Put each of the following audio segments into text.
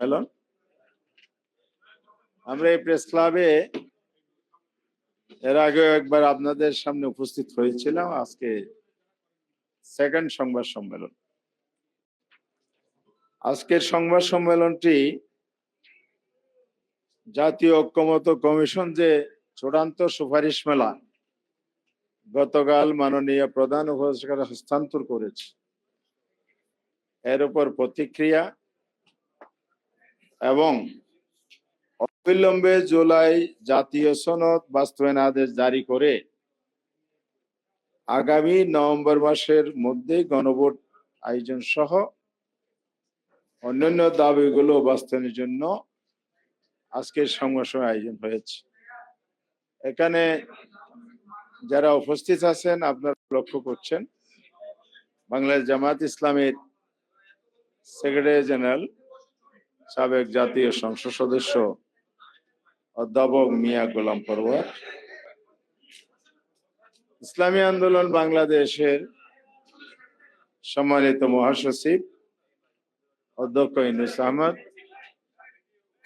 Hello? আমরা এই press ক্লাবে এর আগে একবার আপনাদের সামনে উপস্থিত হয়েছিলাম, আজকে সেকেন্ড সংবাদ সম্মেলন। আজকের সংবাদ সম্মেলনটি জাতীয় ঐক্যমত কমিশন যে চূড়ান্ত সুপারিশ মেলা গতকাল মাননীয় প্রধান উপদেষ্টার হস্তান্তর করেছে, এর উপর প্রতিক্রিয়া এবং অবিলম্বে জুলাই জাতীয় সনদ বাস্তবায়ন আদেশ জারি করে আগামী নভেম্বর মাসের মধ্যে গণভোট আয়োজন সহ অন্যান্য দাবিগুলো বাস্তবায়নের জন্য আজকের সংঘর্ষ আয়োজন হয়েছে। এখানে যারা উপস্থিত আছেন, আপনারা লক্ষ্য করছেন, বাংলাদেশ জামাত ইসলামের সেক্রেটারি জেনারেল সাবেক জাতীয় সংসদ সদস্য অধ্যাপক মিয়া গোলাম পরওয়ার। ইসলামী আন্দোলন বাংলাদেশের সম্মানিত মহাসচিব অধ্যক্ষ ইনুস আহমদ,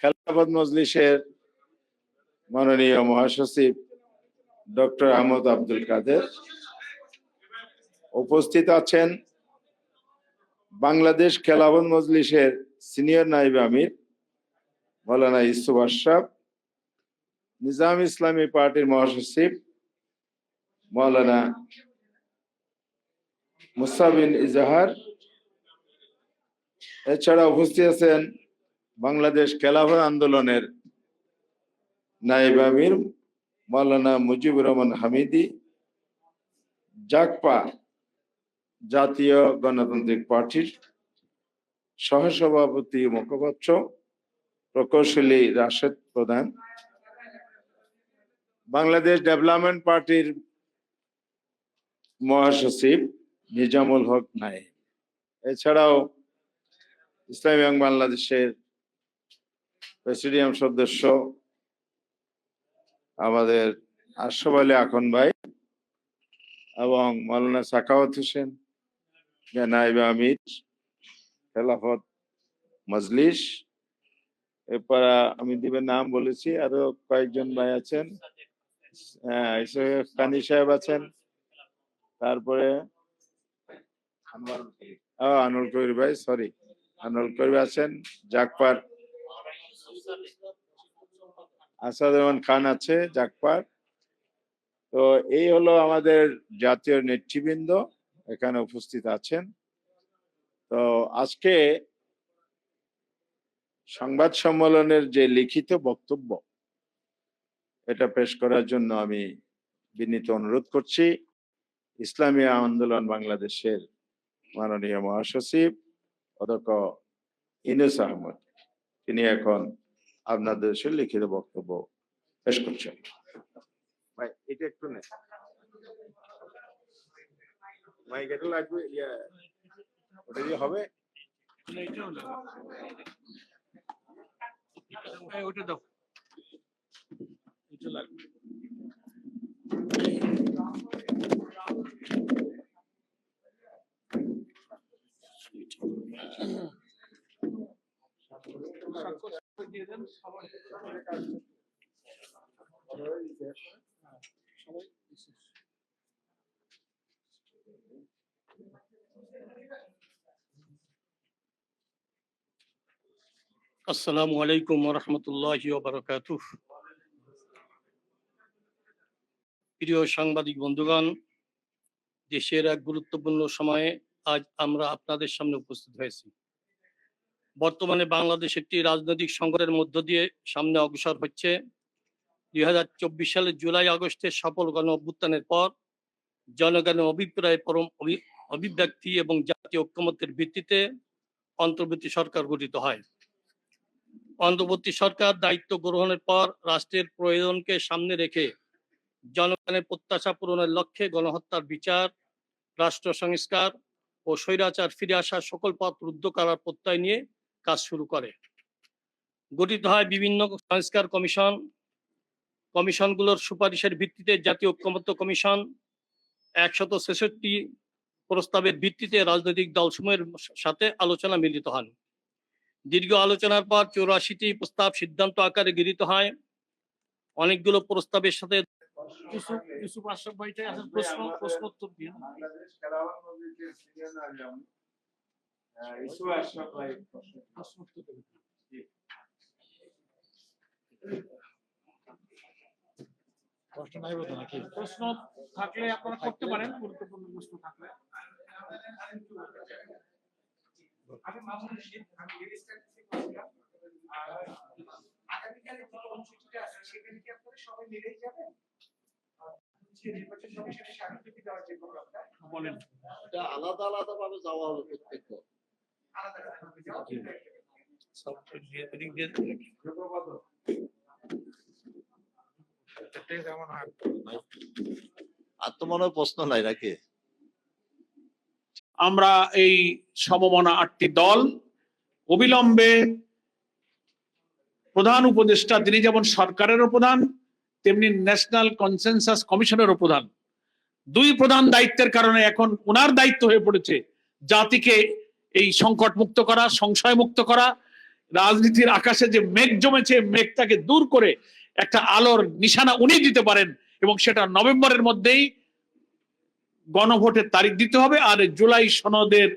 খেলাফত মজলিসের মাননীয় মহাসচিব ডক্টর আহমদ আব্দুল কাদের। উপস্থিত আছেন বাংলাদেশ খেলাফত মজলিসের সিনিয়র নাইব আমির, মৌলানা ইসুফ আশরাফ, নিজাম ইসলামী পার্টির মহাসচিব, মৌলানা মুসাবিন ইজাহার। এছাড়া উপস্থিত আছেন বাংলাদেশ খেলাফত আন্দোলনের নাইব আমির, মৌলানা মুজিবুর রহমান হামিদি জাকপা জাতীয় গণতান্ত্রিক পার্টির সহসভাপতি মুখপাত্র প্রকৌশলী রাশেদ প্রধান। বাংলাদেশ ডেভেলপমেন্ট পার্টির মহাসচিব নিজামুল হক নাই এছাড়াও ইসলামী ব্যাংক বাংলাদেশের প্রেসিডিয়াম সদস্য আমাদের আশরাফ আলী আখন ভাই এবং মৌলানা সাকাওয়াত হোসেন। নাইব আমির খেলাফত মজলিস এরপর আমি দিবের নাম বলেছি, আরও কয়েকজন ভাই আছেন। হ্যাঁ কানি সাহেব আছেন। তারপরে আনুল কবির ভাই সরি আনুল কবির আছেন, জাকপার। আসাদুররহমান খান আছে, জাকপার। তো এই হলো আমাদের জাতীয় নেতৃবৃন্দ। এখানে উপস্থিত আছেন। তো আজকে সংবাদ সম্মেলনের যে লিখিত বক্তব্য, এটা পেশ করার জন্য আমি বিনীত অনুরোধ করছি। ইসলামী আন্দোলন বাংলাদেশের মাননীয় মহাসচিব অধ্যক্ষ ইনুস আহমদ, তিনি এখন আপনাদের লিখিত বক্তব্য পেশ করছেন। ভাই, এটা একটু নেই মাইক এটা লাগবে ইয়া ওটা দিয়ে হবে এই ওটা দাও এটা লাগবে দিয়ে দেন সবাই সবাই আসসালামু আলাইকুম রহমতুল্লাহি বারকাতুহ প্রিয় সাংবাদিক বন্ধুগণ, দেশের এক গুরুত্বপূর্ণ সময়ে আজ আমরা আপনাদের সামনে উপস্থিত হয়েছি। বর্তমানে বাংলাদেশ একটি রাজনৈতিক সংকটের মধ্য দিয়ে সামনে অগ্রসর হচ্ছে। দুই হাজার চব্বিশ সালের জুলাই আগস্টের সফল গণ অভ্যুত্থানের পর জনগণের অভিপ্রায় পরম অভিব্যক্তি এবং জাতীয় ঐক্যমত্যের ভিত্তিতে অন্তর্বর্তী সরকার গঠিত হয়। অন্তর্বর্তী সরকার দায়িত্ব গ্রহণের পর রাষ্ট্রের প্রয়োজনকে সামনে রেখে জনগণের প্রত্যাশা পূরণের লক্ষ্যে গণহত্যার বিচার, রাষ্ট্র সংস্কার ও স্বৈরাচার ফিরে আসার সকল পথ রুদ্ধ করার প্রত্যয় নিয়ে কাজ শুরু করে। গঠিত হয় বিভিন্ন সংস্কার কমিশন। কমিশনগুলোর সুপারিশের ভিত্তিতে জাতীয় ঐক্যমত্য কমিশন একশত ছেষট্টি প্রস্তাবের ভিত্তিতে রাজনৈতিক দলসমূহের সাথে আলোচনা মিলিত হন। দীর্ঘ আলোচনার পর চৌরাশিটি প্রস্তাব সিদ্ধান্ত আকারে গৃহীত হয়। অনেকগুলো প্রস্তাবের সাথে প্রশ্ন থাকলে আপনারা করতে পারেন গুরুত্বপূর্ণ প্রশ্ন থাকলে। আমি মামুন রশিদ আমি রেজিস্টার করছিলাম আর আগামীকালে কর্মসূচিটা আছে সেখানে কি আপনারা সবাই মিলেই যাবেন আলাদা আলাদা ভাবে যাওয়া হবে আলাদা আলাদা যাওয়া আর তো মনে হয় প্রশ্ন নাই নাকি? আমরা এই সমমনা আটটি দল অবিলম্বে প্রধান উপদেষ্টা, তিনি যেমন সরকারেরও প্রধান, তেমনি ন্যাশনাল কনসেনসাস কমিশনেরও প্রধান। দুই প্রধান দায়িত্বের কারণে এখন ওনার দায়িত্ব হয়ে পড়েছে জাতিকে এই সংকট মুক্ত করা সংশয় মুক্ত করা। রাজনীতির আকাশে যে মেঘ জমেছে, মেঘটাকে দূর করে একটা আলোর নিশানা উনি দিতে পারেন এবং সেটা নভেম্বরের মধ্যেই গণভোটের তারিখ দিতে হবে আর জুলাই সনদের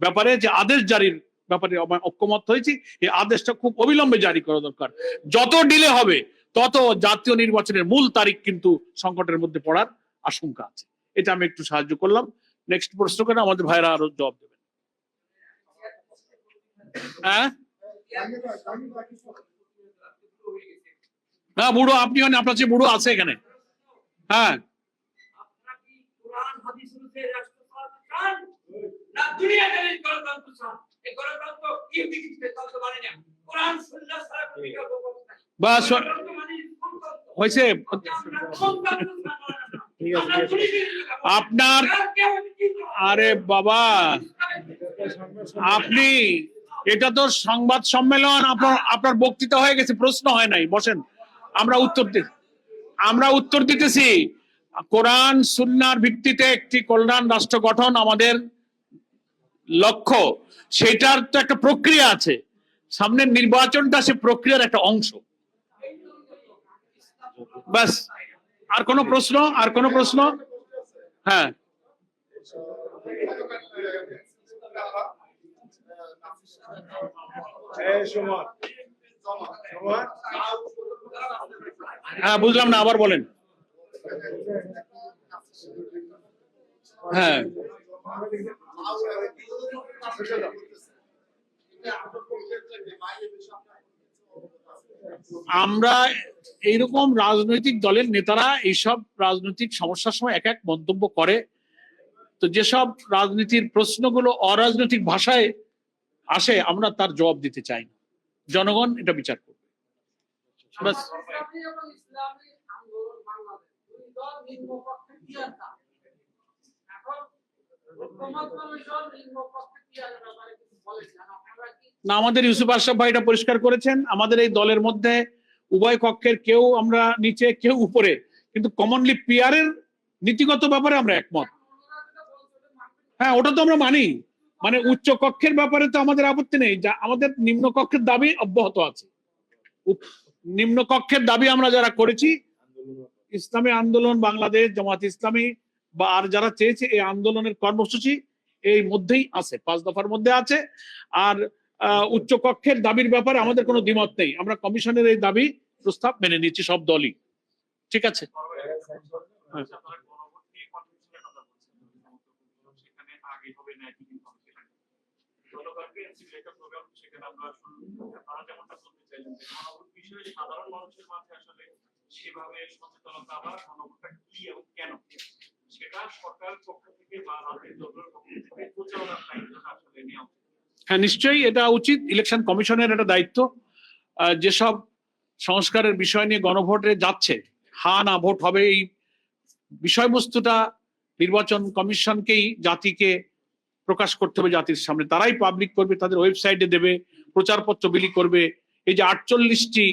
ব্যাপারে যে আদেশ জারির ব্যাপারে ঐক্যমত হয়েছি, এই আদেশটা খুব অবিলম্বে জারি করা দরকার। যত ডিলে হবে, তত জাতীয় নির্বাচনের মূল তারিখ কিন্তু সংকটের মধ্যে পড়ার আশঙ্কা আছে। এটা আমি একটু সাহায্য করলাম। নেক্সট প্রশ্ন করে আমাদের ভাইরা আরও জবাব দেবেন। হ্যাঁ? না, বুড়ো আপনি আপনার বুড়ো আছে এখানে। হ্যাঁ? রাষ্ট্র চালাতে চান? না দুনিয়াদারি গণতন্ত্র চান? এই গণতন্ত্র মানে না। কোরআন সুন্নাহ ছাড়া কোনো বিকল্প নাই। মানে। হয়েছে। আপনার আর কেউ বাবা আপনি এটা তো সংবাদ সম্মেলন আপনার আপনার বক্তৃতা হয়ে গেছে প্রশ্ন হয় নাই বসেন আমরা উত্তর দি আমরা উত্তর দিতেছি কোরআন, সুন্নার ভিত্তিতে একটি কল্যাণ রাষ্ট্র গঠন আমাদের লক্ষ্য। সেটার তো একটা প্রক্রিয়া আছে। সামনের নির্বাচনটা সে প্রক্রিয়ার একটা অংশ। ব্যাস। আর কোনো প্রশ্ন? আর কোনো প্রশ্ন? হ্যাঁ। হ্যাঁ বুঝলাম না, আবার বলেন। হ্যাঁ। আমরা এইরকম রাজনৈতিক দলের নেতারা এইসব রাজনৈতিক সমস্যার সময় এক এক মন্তব্য করে। তো যেসব রাজনীতির প্রশ্নগুলো অরাজনৈতিক ভাষায় আসে, আমরা তার জবাব দিতে চাই না। জনগণ এটা বিচার করবে। না, আমাদের ইউসুফ আশরাফ ভাই এটা পরিষ্কার করেছেন। আমাদের এই দলের মধ্যে উভয় কক্ষের কেউ আমরা নিচে, কেউ উপরে। কিন্তু কমনলি পিয়ারের নীতিগত ব্যাপারে আমরা একমত। হ্যাঁ ওটা তো আমরা মানি। মানে উচ্চ কক্ষের ব্যাপারে তো আমাদের আপত্তি নেই। যা, আমাদের নিম্ন কক্ষের দাবি অব্যাহত আছে। নিম্ন কক্ষের দাবি আমরা যারা করেছি ইসলামী আন্দোলন, বাংলাদেশ জামাত ইসলামী বা আর যারা চেয়েছে এই আন্দোলনের কর্মসূচি এই মধ্যেই আছে, পাঁচ দফার মধ্যে আছে। আর উচ্চ কক্ষের দাবির ব্যাপারে আমাদের কোনো দ্বিমত নেই। আমরা কমিশনের এই দাবি প্রস্তাব মেনে নিচ্ছি, সব দলই। ঠিক আছে? সাধারণ মানুষের মাঝে আসলে সেভাবে সচেতনতা বা গণভোটটা কি এবং কেন সেটা সরকার পক্ষ থেকে বা রাজনৈতিক দলের আসলে নেওয়া উচিত। হ্যাঁ নিশ্চয়ই এটা উচিত। ইলেকশন কমিশনের একটা দায়িত্ব। যেসব সংস্কারের বিষয় নিয়ে গণভোটে যাচ্ছে, হা না ভোট হবে এই বিষয়বস্তুটা নির্বাচন কমিশনকেই জাতিকে প্রকাশ করতে হবে জাতির সামনে। তারাই পাবলিক করবে, তাদের ওয়েবসাইটে দেবে, প্রচারপত্র বিলি করবে। এই যে আটচল্লিশটি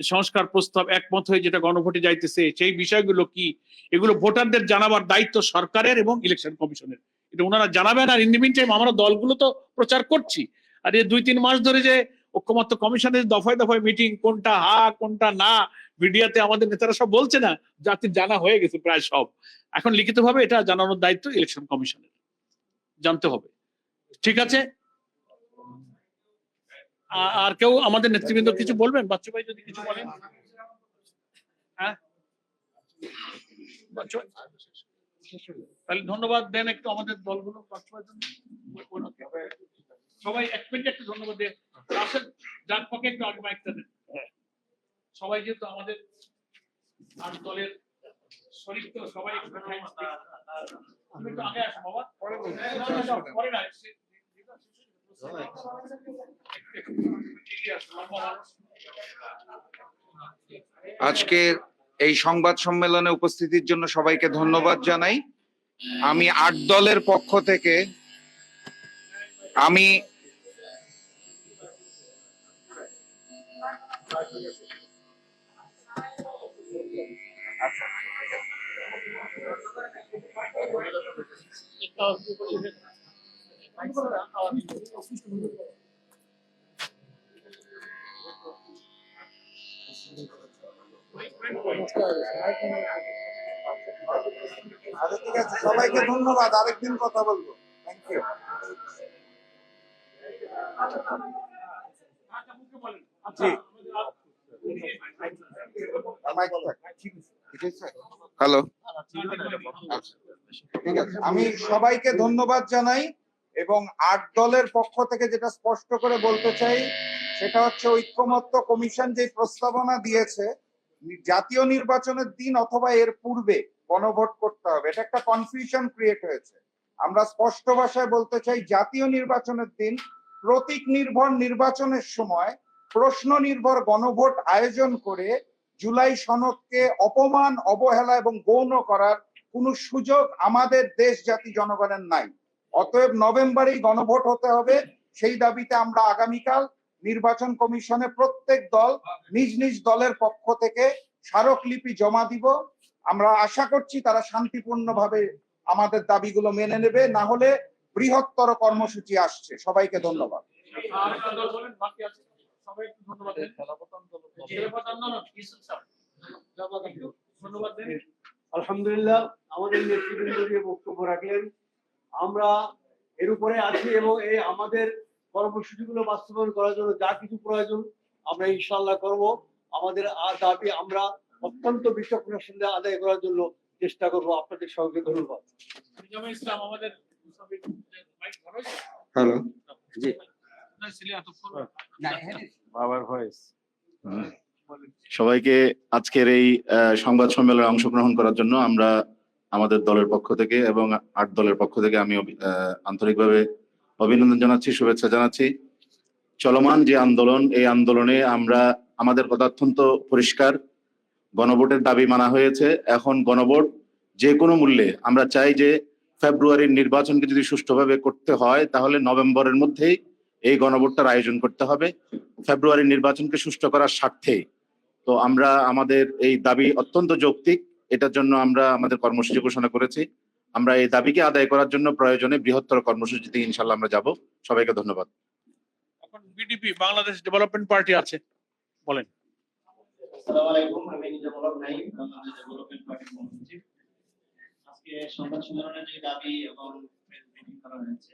সংস্কার প্রস্তাব একমত হয়ে যেটা গণভোটে যাইতেছে, সেই বিষয়গুলো কি? এগুলো ভোটারদের জানাবার দায়িত্ব সরকারের এবং ইলেকশন কমিশনের এটা ওনারা জানাবেন আর ইন টাইম আমরা দলগুলো তো প্রচার করছি। আর এই দুই তিন মাস ধরে যে ঐক্যমত্য কমিশনের দফায় দফায় মিটিং কোনটা হা, কোনটা না, মিডিয়াতে আমাদের নেতারা সব বলছে না, জাতির জানা হয়ে গেছে প্রায় সব। এখন লিখিতভাবে এটা জানানোর দায়িত্ব ইলেকশন কমিশনের জানতে হবে। ঠিক আছে? আর কেউ আমাদের নেতৃবৃন্দ কিছু বলবেন বাচ্চু ভাই যদি কিছু বলেন হ্যাঁ বাচ্চু তাহলে ধন্যবাদ দেন একটু আমাদের দলগুলো বাচ্চু সবাই এক মিনিট একটু ধন্যবাদ দেন আসেন যার পক্ষে একটু আগে মাইকটা দেন সবাই যেহেতু আমাদের আট দলের শরীর তো সবাই একটু তুমি একটু আগে আসো বাবা পরে না আজকের এই সংবাদ সম্মেলনে উপস্থিতির জন্য সবাইকে ধন্যবাদ জানাই। আমি আট দলের পক্ষ থেকে আমি একটু আচ্ছা ঠিক আছে, সবাইকে ধন্যবাদ, আরেকদিন কথা বলব। Thank you. হ্যালো ঠিক আছে, আমি সবাইকে ধন্যবাদ জানাই এবং আট দলের পক্ষ থেকে যেটা স্পষ্ট করে বলতে চাই, সেটা হচ্ছে ঐক্যমত্য কমিশন যে প্রস্তাবনা দিয়েছে জাতীয় নির্বাচনের দিন অথবা এর পূর্বে গণভোট করতে হবে। এটা একটা কনফিউশন ক্রিয়েট হয়েছে। আমরা স্পষ্ট ভাষায় বলতে চাই, জাতীয় নির্বাচনের দিন প্রতীক নির্ভর নির্বাচনের সময় প্রশ্ন নির্ভর গণভোট আয়োজন করে জুলাই সনদকে অপমান, অবহেলা এবং গৌণ করার কোনো সুযোগ আমাদের দেশ জাতি জনগণের নাই। অতএব নভেম্বরেই গণভোট হতে হবে। সেই দাবিতে আমরা আগামীকাল নির্বাচন কমিশনে প্রত্যেক দল নিজ নিজ দলের পক্ষ থেকে স্মারকলিপি জমা দিব আমরা আশা করছি তারা শান্তিপূর্ণভাবে আমাদের দাবিগুলো মেনে নেবে, না হলে বৃহত্তর কর্মসূচি আসছে সবাইকে ধন্যবাদ। আলহামদুলিল্লাহ, আমাদের নেতৃবৃন্দ যে বক্তব্য রাখলেন, আমরা এর উপরে আছি এবং এই আমাদের কর্মসূচিগুলো বাস্তবায়ন করার জন্য যা কিছু প্রয়োজন আমরা ইনশাল্লাহ করব। আমাদের দাবি আমরা অত্যন্ত বিচক্ষণের সঙ্গে আদায় করার জন্য চেষ্টা করব। আপনাদের সঙ্গে ধন্যবাদ। নিজামে ইসলাম আমাদের মাইক ধরো। হ্যালো। এতক্ষণ বাবার ভয়েস সবাইকে আজকের এই আহ, সংবাদ সম্মেলনে অংশগ্রহণ করার জন্য আমরা আমাদের দলের পক্ষ থেকে এবং আট দলের পক্ষ থেকে আমি আহ, আন্তরিকভাবে অভিনন্দন জানাচ্ছি, শুভেচ্ছা জানাচ্ছি। চলমান যে আন্দোলন, এই আন্দোলনে আমরা, আমাদের কথা অত্যন্ত পরিষ্কার গণভোটের দাবি মানা হয়েছে। এখন গণভোট যে কোনো মূল্যে, আমরা চাই যে ফেব্রুয়ারির নির্বাচনকে যদি সুষ্ঠুভাবে করতে হয়, তাহলে নভেম্বরের মধ্যেই এই গণভোটটার আয়োজন করতে হবে। ফেব্রুয়ারির নির্বাচনকে সুষ্ঠু করার স্বার্থে। তো আমরা, আমাদের এই দাবি অত্যন্ত যৌক্তিক। এটার জন্য আমরা আমাদের কর্মসূচি ঘোষণা করেছি। আমরা এই দাবিকে আদায় করার জন্য প্রয়োজনে বৃহত্তর কর্মসূচিতে ইনশাল্লাহ আমরা যাব। সবাইকে ধন্যবাদ। এখন বিডিপি বাংলাদেশ ডেভেলপমেন্ট পার্টি আছে। বলেন। আসসালামু আলাইকুম আমি নিজামুল হক নাইম বাংলাদেশ ডেভেলপমেন্ট পার্টির মহাসচিব আজকে সংবাদ সম্মেলনে যে দাবি এবং মিটিং করা হয়েছে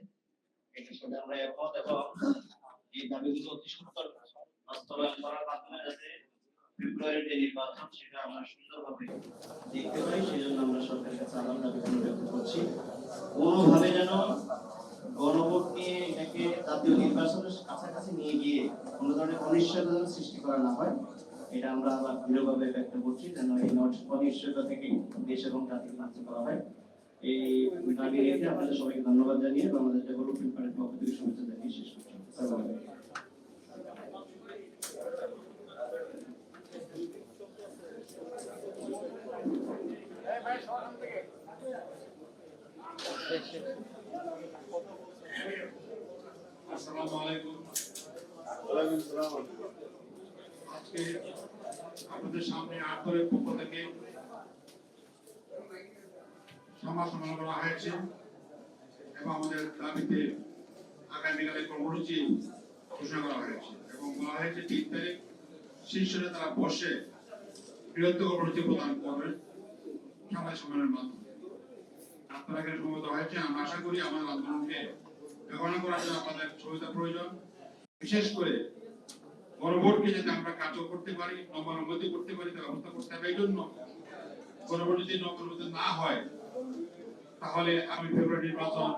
এটার সাথে আমরা একমত এবং এই দাবিগুলো অতি সত্তর বাস্তবায়ন করার মাধ্যমে যাতে ফেব্রুয়ারির কোনোভাবে যেন গণভোট নিয়ে এটাকে জাতীয় নির্বাচনের কাছাকাছি নিয়ে গিয়ে কোনো ধরনের অনিশ্চয়তা সৃষ্টি করা না হয়, এটা আমরা আবার দৃঢ়ভাবে ব্যক্ত করছি, যেন এই অনিশ্চয়তা থেকে দেশ এবং জাতিকে মুক্ত করা হয়। এই দাবি রেখে আপনাদের সবাইকে ধন্যবাদ জানিয়ে বাংলাদেশ ডেভেলপমেন্ট পার্টির পক্ষ থেকে শুভেচ্ছা জানিয়ে শেষ করছি। হয়েছে এবং আমাদের দাবিতে আগামীকালে কর্মসূচি ঘোষণা করা হয়েছে এবং বলা হয়েছে তারা বসে বৃহত্তর কর্মসূচি প্রদান করবেন সমাজ সম্মেলনের মাধ্যমে। আপনারা এখানে সমবেত হয়েছে আমরা আশা করি আমাদের আন্দোলনকে গণনা করার জন্য আপনাদের সহযোগিতা প্রয়োজন। বিশেষ করে গণভোটকে যাতে আমরা কার্য করতে পারি নবানুমতি করতে পারি, তার ব্যবস্থা করতে হবে। এই জন্য গণভোট যদি নবানুমতি না হয়, তাহলে আমি ফেব্রুয়ারি নির্বাচন